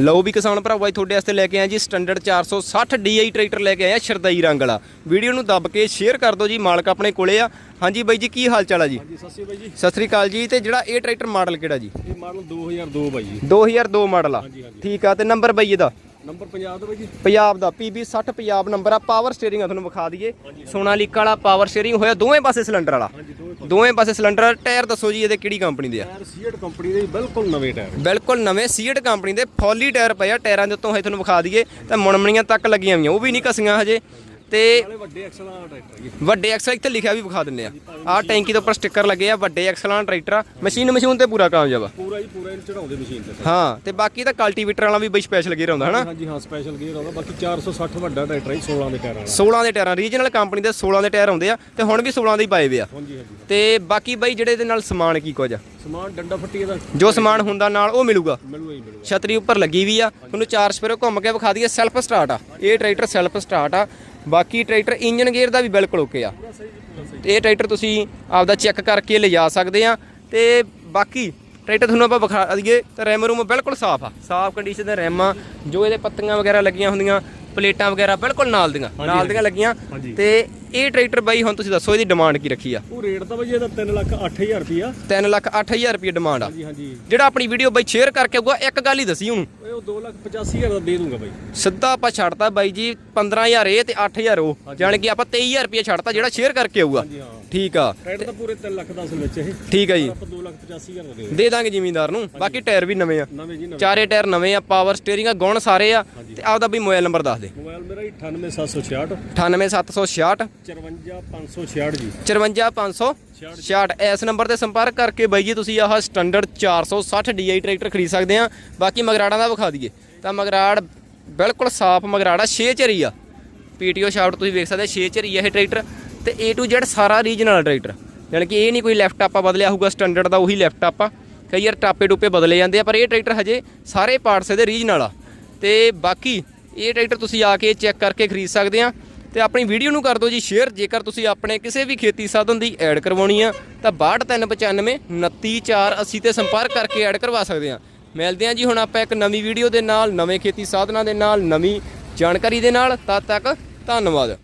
ਲਓ ਵੀ ਕਿਸਾਨ ਭਰਾਵਾ ਜੀ ਤੁਹਾਡੇ ਵਾਸਤੇ ਲੈ ਕੇ ਆਏ ਜੀ ਸਟੈਂਡਰਡ 460 DI ਟਰੈਕਟਰ ਲੈ ਕੇ ਆਏ ਆ ਸ਼ਰਦਈ ਰੰਗ ਵਾਲਾ। ਵੀਡੀਓ ਨੂੰ ਦੱਬ ਕੇ ਸ਼ੇਅਰ ਕਰ ਦਿਓ ਜੀ ਮਾਲਕ ਆਪਣੇ ਕੋਲੇ ਆ। ਹਾਂਜੀ ਬਾਈ ਜੀ ਕੀ ਹਾਲ ਚਾਲ ਆ ਜੀ? ਸਤਿ ਸ਼੍ਰੀ ਅਕਾਲ ਜੀ। ਸਤਿ ਸ੍ਰੀ ਅਕਾਲ ਜੀ ਤੇ ਜਿਹੜਾ ਇਹ ਟਰੈਕਟਰ ਮਾਡਲ ਕਿਹੜਾ ਜੀ? ਇਹ ਮਾਡਲ 2002 ਬਾਈ ਜੀ। 2002 ਮਾਡਲ ਆ। ਠੀਕ ਆ ਤੇ ਨੰਬਰ ਬਾਈ ਇਹਦਾ? ਨੰਬਰ ਪੰਜਾਬ ਦਾ ਬਾਈ ਜੀ। ਪੰਜਾਬ ਦਾ PB 60 ਪੰਜਾਬ ਨੰਬਰ ਆ। ਪਾਵਰ ਸਟੀਅਰਿੰਗ ਆ ਤੁਹਾਨੂੰ ਵਿਖਾ ਦਈਏ। ਸੋਨਾਲੀਕਾ ਵਾਲਾ ਪਾਵਰ ਸਟੀਅਰਿੰਗ ਹੋਇਆ ਦੋਵੇਂ ਪਾਸੇ ਸਿਲੰਡਰ ਵਾਲਾ। ਦੋਵੇਂ ਪਾਸੇ ਸਿਲੰਡਰ ਟਾਇਰ ਦੱਸੋ ਜੀ ਇਹਦੇ ਕਿਹੜੀ ਕੰਪਨੀ ਦੇ ਆ? ਟਾਇਰ ਸੀਟ ਕੰਪਨੀ ਦੇ ਬਿਲਕੁਲ ਨਵੇਂ ਟਾਇਰ ਬਿਲਕੁਲ ਨਵੇਂ ਸੀਟ ਕੰਪਨੀ ਦੇ ਫੋਲੀ ਟਾਇਰ ਪਏ ਆ ਟਾਇਰਾਂ ਦੇ ਉੱਤੋਂ ਹੈ ਤੁਹਾਨੂੰ ਵਿਖਾ ਦਈਏ ਤਾਂ ਮੁਣਮਣੀਆਂ ਤੱਕ ਲੱਗੀਆਂ ਹੋਈਆਂ ਉਹ ਵੀ ਨਹੀਂ ਕਸੀਆਂ ਹਜੇ। ਤੇ ਵੱਡੇ ਐਕਸਲ ਦਾ ਟਰੈਕਟਰ ਜੀ। ਵੱਡੇ ਐਕਸਲ ਇੱਥੇ ਲਿਖਿਆ ਵੀ ਵਿਖਾ ਦਿੰਨੇ ਆ। ਆਹ ਟੈਂਕੀ ਦੇ ਉੱਪਰ ਸਟicker ਲੱਗੇ ਆ ਵੱਡੇ ਐਕਸਲਾਂ ਵਾਲਾ ਟਰੈਕਟਰ ਆ। ਮਸ਼ੀਨ ਮਸ਼ੀਨ ਤੇ ਪੂਰਾ ਕਾਮਯਾਬ ਆ। ਪੂਰਾ ਜੀ ਪੂਰਾ ਇਹਨੂੰ ਚੜਾਉਂਦੇ ਮਸ਼ੀਨ ਤੇ। ਹਾਂ ਤੇ ਬਾਕੀ ਤਾਂ ਕਲਟੀਵੇਟਰ ਵਾਲਾ ਵੀ ਬਈ ਸਪੈਸ਼ਲ ਗੇਅਰ ਆਉਂਦਾ ਹਨਾ? ਹਾਂਜੀ ਹਾਂ ਸਪੈਸ਼ਲ ਗੇਅਰ ਆਉਂਦਾ। ਬਾਕੀ 460 ਵੱਡਾ ਟਰੈਕਟਰ ਹੈ ਜੀ, 16 ਦੇ ਟਾਇਰਾਂ ਵਾਲਾ। 16 ਦੇ ਟਾਇਰਾਂ ਰੀਜਨਲ ਕੰਪਨੀ ਦੇ 16 ਦੇ ਟਾਇਰ ਆਉਂਦੇ ਆ ਤੇ ਹੁਣ ਵੀ 16 ਦੇ ਹੀ ਪਾਏ ਵੇ ਆ। ਹਾਂਜੀ ਹਾਂਜੀ। ਤੇ ਬਾਕੀ ਬਾਈ ਜਿਹੜੇ ਇਹਦੇ ਨਾਲ ਸਮਾਨ ਕੀ ਕੁਝ ਆ? ਸਮਾਨ ਡੰਡਾ ਫੱਟੀ ਇਹਦਾ। ਜੋ ਸਮਾਨ ਹੁੰਦਾ ਨਾਲ ਉਹ ਮਿਲੂਗਾ। ਮਿਲੂਗਾ ਹੀ ਮਿਲੂਗਾ। ਛਤਰੀ ਉੱਪਰ ਲੱਗੀ ਵੀ ਆ। ਤੁਹਾਨੂੰ ਚਾਰ ਸਪੇਰੋ ਘੁੰਮ ਕੇ ਵਿਖਾ ਦਈਏ ਸੈਲਫ ਸਟਾਰਟ ਆ। ਇਹ ਟਰੈਕਟਰ ਸੈਲਫ ਸਟਾਰਟ ਆ। ਬਾਕੀ ਟਰੈਕਟਰ ਇੰਜਨ ਗੇਅਰ ਦਾ ਵੀ ਬਿਲਕੁਲ ਓਕੇ ਆ। ਤੇ ਇਹ ਟਰੈਕਟਰ ਤੁਸੀਂ ਆਪਦਾ ਚੈੱਕ ਕਰਕੇ ਲਿਜਾ ਸਕਦੇ ਆ। ਤੇ ਬਾਕੀ ਟਰੈਕਟਰ ਤੁਹਾਨੂੰ ਆਪਾਂ ਵਿਖਾ ਦਈਏ ਤੇ ਰੈਮ ਰੂਮ ਬਿਲਕੁਲ ਸਾਫ਼ ਆ। ਸਾਫ਼ ਕੰਡੀਸ਼ਨ ਦੇ ਰੈਮ ਆ। ਜੋ ਇਹਦੇ ਪੱਤੀਆਂ ਵਗੈਰਾ ਲੱਗੀਆਂ ਹੁੰਦੀਆਂ ਪਲੇਟਾਂ ਵਗੈਰਾ ਬਿਲਕੁਲ ਨਾਲ ਦੀਆਂ ਨਾਲ ਦੀਆਂ ਲੱਗੀਆਂ। ਤੇ ਇਹ ਟਰੈਕਟਰ ਬਾਈ ਹੁਣ ਤੁਸੀਂ ਦੱਸੋ ਇਹਦੀ ਡਿਮਾਂਡ ਕੀ ਰੱਖੀ ਆ? ਉਹ ਰੇਟ ਤਾਂ ਬਾਈ ਇਹਦਾ 3 ਲੱਖ 8000 ਰੁਪਿਆ 3 ਲੱਖ 8000 ਰੁਪਏ ਡਿਮਾਂਡ ਆ। ਹਾਂਜੀ ਹਾਂਜੀ। ਜਿਹੜਾ ਆਪਣੀ ਵੀਡੀਓ ਬਾਈ ਸ਼ੇਅਰ ਕਰਕੇ ਆਊਗਾ ਇੱਕ ਗੱਲ ਹੀ ਦੱਸੀ ਉਹਨੂੰ। ਇਹ ਉਹ 2 ਲੱਖ 85000 ਦਾ ਦੇ ਦੂੰਗਾ ਬਾਈ। ਸਿੱਧਾ ਆਪਾਂ ਛੱਡਤਾ ਬਾਈ ਜੀ 15000 ਇਹ ਤੇ 8000 ਉਹ। ਜਾਣ ਕਿ ਆਪਾਂ 23000 ਰੁਪਏ ਛੱਡਤਾ ਜਿਹੜਾ ਸ਼ੇਅਰ ਕਰਕੇ ਆਊਗਾ। ਹਾਂਜੀ ਹਾਂ। ਠੀਕ ਆ। ਟਰੈਕਟਰ ਤਾਂ ਪੂਰੇ 3 ਲੱਖ ਦਾ ਅਸਲ ਵਿੱਚ ਇਹ। ਠੀਕ ਆ ਜੀ। ਆਪਾਂ 2 ਲੱਖ 85000 ਦਾ ਦੇ ਦੇ ਦਾਂਗੇ ਜ਼ਿਮੀਂਦਾਰ ਨੂੰ। ਬਾਕੀ ਟਾਇਰ ਵੀ ਨਵੇਂ ਆ। ਨਵੇਂ ਜੀ ਨਵੇਂ। ਚਾਰੇ ਟਾਇਰ ਨਵੇਂ ਆ ਪਾਵਰ ਸਟੀਅਰਿੰਗ ਆ ਗੁਣ ਸਾਰੇ ਆ। ਤੇ ਆਪਦਾ ਵੀ ਮੋਬਾਈਲ ਨੰਬਰ ਦੱਸ ਦੇ। ਮੋਬਾਈਲ ਮੇਰਾ 98766 98766 54566 ਜੀ। 54566 ਇਸ ਨੰਬਰ ਤੇ ਸੰਪਰਕ ਕਰਕੇ ਬਾਈ ਜੀ, ਤੁਸੀਂ ਆਹ ਸਟੈਂਡਰਡ 460 DI ਟਰੈਕਟਰ ਖਰੀਦ ਸਕਦੇ ਆ। ਬਾਕੀ ਮਗਰਾੜਾਂ ਦਾ ਵਿਖਾ ਦਈਏ। ਤਾਂ ਮਗਰਾੜ ਬਿਲਕੁਲ ਸਾਫ਼ ਮਗਰਾੜਾ 6 ਚਰੀ ਆ। ਪੀਟੀਓ ਸ਼ਾਫਟ ਤੁਸੀਂ ਵੇਖ ਸਕਦੇ 6 ਚਰੀ ਆ ਇਹ ਟਰੈਕਟਰ ਤੇ A to Z ਸਾਰਾ ਰੀਜਨਲ ਟਰੈਕਟਰ ਯਾਨੀ ਕਿ ਇਹ ਨਹੀਂ ਕੋਈ ਲੈਫਟ ਆਪਾ ਬਦਲਿਆ ਹੋਊਗਾ ਸਟੈਂਡਰਡ ਦਾ ਉਹੀ ਲੈਫਟ ਆਪਾ। ਕਈ ਵਾਰ ਟਾਪੇ ਟੂਪੇ ਬਦਲੇ ਜਾਂਦੇ ਆ, ਪਰ ਇਹ ਟਰੈਕਟਰ ਹਜੇ ਸਾਰੇ ਪਾਰਟਸ ਇਹਦੇ ਰੀਜਨਲ ਆ। ਤੇ ਬਾਕੀ ਇਹ ਟਰੈਕਟਰ ਤੁਸੀਂ ਆ ਕੇ ਚੈੱਕ ਕਰਕੇ ਖਰੀਦ ਸਕਦੇ ਆ। ਤੇ ਆਪਣੀ ਵੀਡੀਓ ਨੂੰ ਕਰ ਦਿਓ ਜੀ ਸ਼ੇਅਰ। ਜੇਕਰ ਤੁਸੀਂ ਆਪਣੇ ਕਿਸੇ ਵੀ ਖੇਤੀ ਸਾਧਨ ਦੀ ਐਡ ਕਰਵਾਉਣੀ ਆ, ਤਾਂ 62395 29480 ਤੇ ਸੰਪਰਕ ਕਰਕੇ ਐਡ ਕਰਵਾ ਸਕਦੇ ਆ। ਮਿਲਦੇ ਆ ਜੀ ਹੁਣ ਆਪਾਂ ਇੱਕ ਨਵੀਂ ਵੀਡੀਓ ਦੇ ਨਾਲ, ਨਵੇਂ ਖੇਤੀ ਸਾਧਨਾਂ ਦੇ ਨਾਲ, ਨਵੀਂ ਜਾਣਕਾਰੀ ਦੇ ਨਾਲ। ਤਦ ਤੱਕ ਧੰਨਵਾਦ।